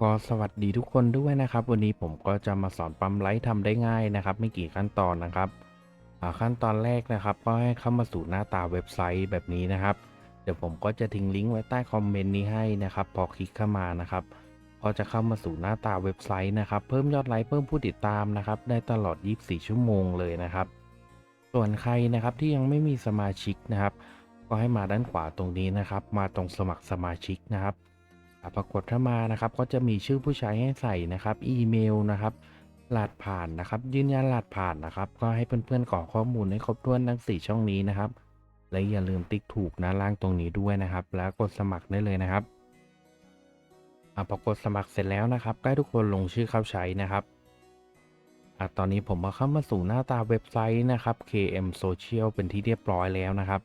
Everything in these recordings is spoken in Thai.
ก็สวัสดีทุกคนด้วยนะครับ วันนี้ผมก็จะมาสอนปั๊มไลท์ทำได้ง่ายนะครับ ไม่กี่ขั้นตอนนะครับขั้นตอนแรกนะครับ ก็ให้เข้ามาสู่หน้าตาเว็บไซต์แบบนี้นะครับ เดี๋ยวผมก็จะทิ้งลิงก์ไว้ใต้คอมเมนต์นี้ให้นะครับ พอคลิกเข้ามานะครับก็จะเข้ามาสู่หน้าตาเว็บไซต์นะครับ เพิ่มยอดไลค์เพิ่มผู้ติดตามนะครับ ได้ตลอด 24 ชั่วโมงเลยนะครับ ส่วนใครนะครับที่ยังไม่มีสมาชิกนะครับ ก็ให้มาด้านขวาตรงนี้นะครับ มาตรงสมัครสมาชิกนะครับ ปรากฏถ้ามานะครับก็จะมีชื่อผู้ใช้ให้ใส่นะครับ อีเมลนะครับรหัสผ่านนะครับ ยืนยันรหัสผ่านนะครับ ก็ให้เพื่อนๆกรอกข้อมูลให้ครบถ้วนทั้ง 4 ช่องนี้นะครับ และอย่าลืมติ๊กถูกนะล่างตรงนี้ด้วยนะครับ แล้วกดสมัครได้เลยนะครับอะพอกดสมัครเสร็จแล้วนะครับใก็ให้ทุกคนลงชื่อเข้าใช้นะครับอะตอนนี้ผมมาเข้ามาสู่หน้าตาเว็บไซต์นะครับ KM Social เป็นที่เรียบร้อยแล้วนะครับ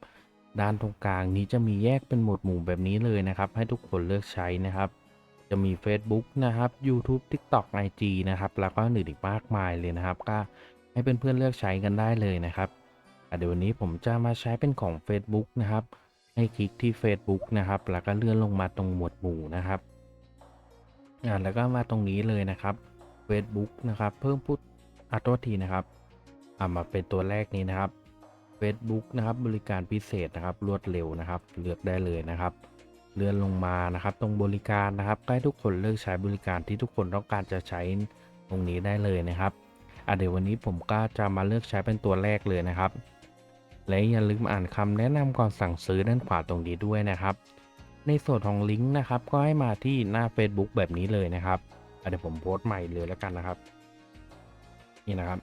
ด้านตรงกลางนี้จะมีแยกเป็นหมวดหมู่แบบนี้เลยนะครับ ให้ทุกคนเลือกใช้นะครับ จะมี Facebook นะครับ YouTube TikTok IG นะครับ แล้วก็อื่นอีกมากมายเลยนะครับ ก็ให้เพื่อนๆเลือกใช้กันได้เลยนะครับเดี๋ยววันนี้ผมจะมาใช้เป็นของ Facebook นะครับ ให้คลิกที่ Facebook นะครับ แล้วก็เลื่อนลงมาตรงหมวดหมู่นะครับอ่าแล้วก็มาตรงนี้เลยนะครับ Facebook นะครับ เพิ่มพูดอัตโทษทีนะครับอ่ามาเป็นตัวแรกนี้นะครับ Facebook นะครับ บริการพิเศษนะครับ รวดเร็วนะครับ เลือกได้เลยนะครับ เลื่อนลงมานะครับ ตรงบริการนะครับใกล้ทุกคนเลือกใช้บริการที่ทุกคนต้องการจะใช้ตรงนี้ได้เลยนะครับอะเดี๋ยววันนี้ผมก็จะมาเลือกใช้เป็นตัวแรกเลยนะครับ และอย่าลืมอ่านคำแนะนำก่อนสั่งซื้อด้านขวาตรงนี้ด้วยนะครับ ในส่วนของลิงก์นะครับ ก็ให้มาที่หน้า Facebook แบบนี้เลยนะครับเดี๋ยวผมโพสต์ใหม่เลยแล้วกันนะครับ นี่นะครับ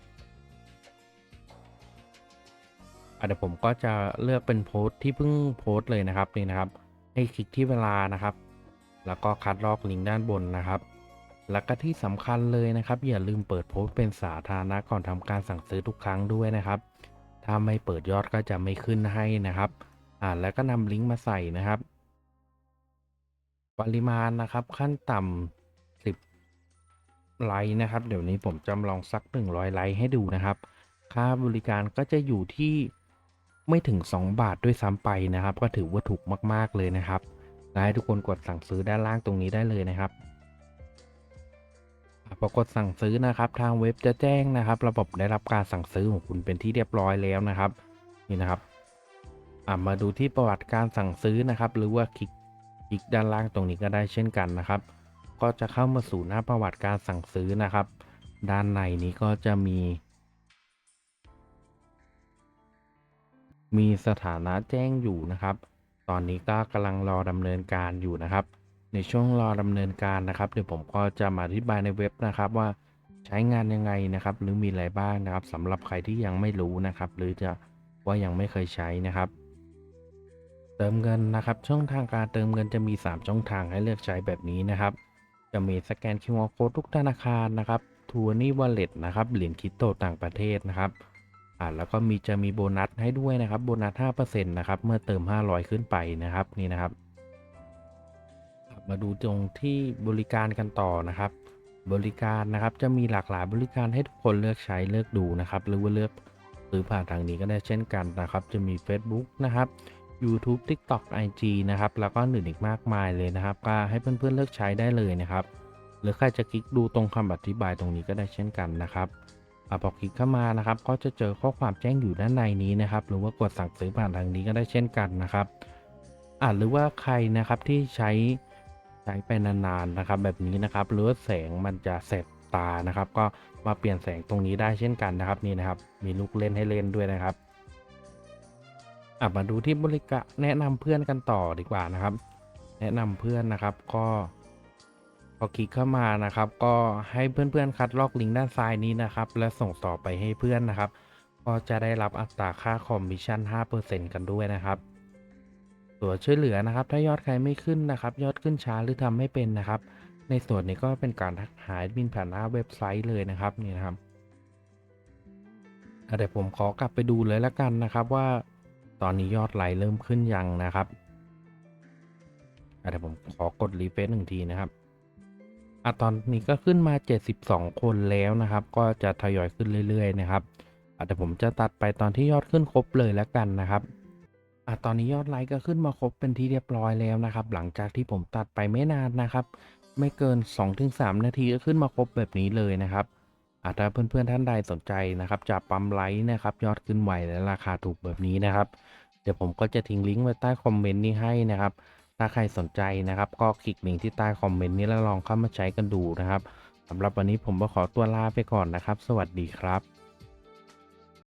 เดี๋ยวผมก็จะเลือกเป็นโพสต์ที่เพิ่งโพสต์เลยนะครับนี่นะครับ ให้คลิกที่เวลานะครับ แล้วก็คัดลอกลิงก์ด้านบนนะครับ แล้วก็ที่สำคัญเลยนะครับ อย่าลืมเปิดโพสต์เป็นสาธารณะก่อนทำการสั่งซื้อทุกครั้งด้วยนะครับ ถ้าไม่เปิดยอดก็จะไม่ขึ้นให้นะครับอ่าแล้วก็นำลิงก์มาใส่นะครับ ปริมาณนะครับขั้นต่ำ10ไลค์นะครับ เดี๋ยวนี้ผมจำลองสัก 100ไลค์ให้ดูนะครับ ค่าบริการก็จะอยู่ที่ ไม่ถึง 2 บาทด้วยซ้ำไปนะครับ ก็ถือว่าถูกมาก ๆ เลยนะครับให้ทุกคนกดสั่งซื้อด้านล่างตรงนี้ได้เลยนะครับพอกดสั่งซื้อนะครับ ทางเว็บจะแจ้งนะครับ ระบบได้รับการสั่งซื้อของคุณเป็นที่เรียบร้อยแล้วนะครับนี่นะครับอะมาดูที่ประวัติการสั่งซื้อนะครับ หรือว่าคลิกคลิกด้านล่างตรงนี้ก็ได้เช่นกันนะครับ ก็จะเข้ามาสู่หน้าประวัติการสั่งซื้อนะครับ ด้านในนี้ก็จะมี มีสถานะแจ้งอยู่นะครับ ตอนนี้ก็กำลังรอดำเนินการอยู่นะครับ ในช่วงรอดำเนินการนะครับ เดี๋ยวผมก็จะมาอธิบายในเว็บนะครับว่าใช้งานยังไงนะครับ หรือมีอะไรบ้างนะครับสำหรับใครที่ยังไม่รู้นะครับ หรือจะว่ายังไม่เคยใช้นะครับ เติมเงินนะครับ ช่องทางการเติมเงินจะมี 3 ช่องทางให้เลือกใช้แบบนี้นะครับ จะมีสแกน QR Code ทุกธนาคารนะครับทัวร์นี่วอลเล็ตนะครับเหรียญคริปโตต่างประเทศนะครับ อ่าแล้วก็มีจะมีโบนัสให้ด้วยนะครับโบนัส5%นะครับเมื่อเติม 500 ขึ้นไปนะครับนี่นะครับ มาดูตรงที่บริการกันต่อนะครับ บริการนะครับจะมีหลากหลายบริการให้ทุกคนเลือกใช้เลือกดูนะครับ หรือว่าเลือกซื้อผ่านทางนี้ก็ได้เช่นกันนะครับ จะมี Facebook นะครับ YouTube TikTok IG นะครับ แล้วก็อื่นอีกมากมายเลยนะครับ ก็ให้เพื่อนๆเลือกใช้ได้เลยนะครับ หรือใครจะคลิกดูตรงคำอธิบายตรงนี้ก็ได้เช่นกันนะครับ พอคลิกเข้ามานะครับก็จะเจอข้อความแจ้งอยู่ด้านในนี้นะครับ หรือว่ากดสั่งซื้อผ่านทางนี้ก็ได้เช่นกันนะครับอะหรือว่าใครนะครับที่ใช้ใช้ไปนานๆนะครับ แบบนี้นะครับ หรือว่าแสงมันจะแสบตานะครับ ก็มาเปลี่ยนแสงตรงนี้ได้เช่นกันนะครับนี่นะครับ มีลูกเล่นให้เล่นด้วยนะครับอะมาดูที่บริการแนะนำเพื่อนกันต่อดีกว่านะครับ แนะนำเพื่อนนะครับก็ พอคลิกเข้ามานะครับ ก็ให้เพื่อนๆคัดลอกลิงก์ด้านซ้ายนี้นะครับ และส่งต่อไปให้เพื่อนนะครับ ก็จะได้รับอัตราค่าคอมมิชชั่น 5%กันด้วยนะครับส่วนช่วยเหลือนะครับ ถ้ายอดใครไม่ขึ้นนะครับ ยอดขึ้นช้าหรือทำไม่เป็นนะครับ ในส่วนนี้ก็เป็นการทักหาแอดมินผ่านหน้าเว็บไซต์เลยนะครับนี่นะครับเดี๋ยวผมขอกลับไปดูเลยละกันนะครับว่าตอนนี้ยอดไลค์เริ่มขึ้นยังนะครับเดี๋ยวผมขอกดรีเฟซหนึ่งทีนะครับ อะตอนนี้ก็ขึ้นมา 72 คนแล้วนะครับ ก็จะทยอยขึ้นเรื่อยๆนะครับอะแต่ผมจะตัดไปตอนที่ยอดขึ้นครบเลยแล้วกันนะครับอะตอนนี้ยอดไลค์ก็ขึ้นมาครบเป็นที่เรียบร้อยแล้วนะครับ หลังจากที่ผมตัดไปไม่นานนะครับ ไม่เกิน 2-3 นาทีก็ขึ้นมาครบแบบนี้เลยนะครับอาถ้าเพื่อนๆท่านใดสนใจนะครับจะปั๊มไลค์นะครับยอดขึ้นไวและราคาถูกแบบนี้นะครับ เดี๋ยวผมก็จะทิ้งลิงก์ไว้ใต้คอมเมนต์นี้ให้นะครับ ถ้าใครสนใจนะครับ ก็คลิกลิงก์ที่ใต้คอมเมนต์นี้แล้วลองเข้ามาใช้กันดูนะครับสำหรับวันนี้ผมก็ขอตัวลาไปก่อนนะครับ สวัสดีครับ